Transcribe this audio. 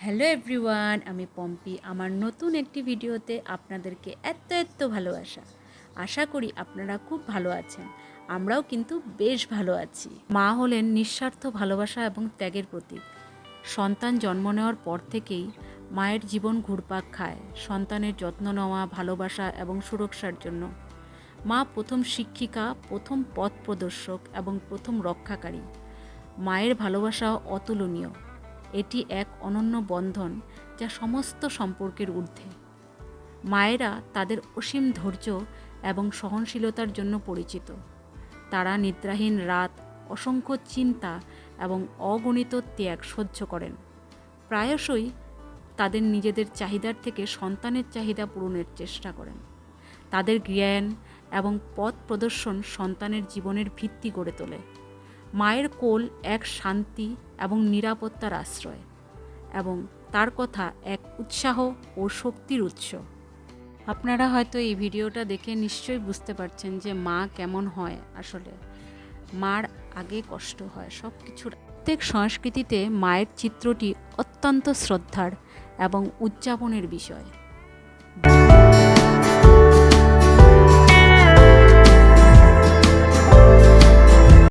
Hello everyone, আমি পম্পি। আমার নতুন একটি ভিডিওতে আপনাদেরকে এত এত ভালোবাসা। আশা করি আপনারা খুব ভালো আছেন। আমরাও কিন্তু বেশ ভালো আছি। মা হলেন নিঃস্বার্থ ভালোবাসা এবং ত্যাগের প্রতীক। সন্তান জন্ম নেওয়ার পর থেকেই মায়ের জীবন ঘুরপাক খায়। সন্তানের যত্ন নেওয়া, ভালোবাসা এবং সুরক্ষার জন্য। মা প্রথম শিক্ষিকা, প্রথম পথ প্রদর্শক এবং প্রথম রক্ষাকারী। মায়ের ভালোবাসা অতুলনীয়। এটি এক অনন্য বন্ধন যা সমস্ত সম্পর্কের ঊর্ধ্বে। মায়েরা তাদের অসীম ধৈর্য এবং সহনশীলতার জন্য পরিচিত। তারা নিদ্রাহীন রাত, অসংখ্য চিন্তা এবং অগণিত ত্যাগ সহ্য করেন। প্রায়শই তাদের নিজেদের চাহিদার থেকে সন্তানের চাহিদা পূরণের চেষ্টা করেন। তাদের জ্ঞান এবং পথ প্রদর্শন সন্তানের জীবনের ভিত্তি গড়ে তোলে। মায়ের কোল এক শান্তি এবং নিরাপত্তার আশ্রয় এবং তার কথা এক উৎসাহ ও শক্তির উৎস। আপনারা হয়তো এই ভিডিওটা দেখে নিশ্চয়ই বুঝতে পারছেন যে মা কেমন হয় আসলে। মার আগে কষ্ট হয় সব কিছুর প্রত্যেক সংস্কৃতিতে মায়ের চিত্রটি অত্যন্ত শ্রদ্ধার এবং উদযাপনের বিষয়।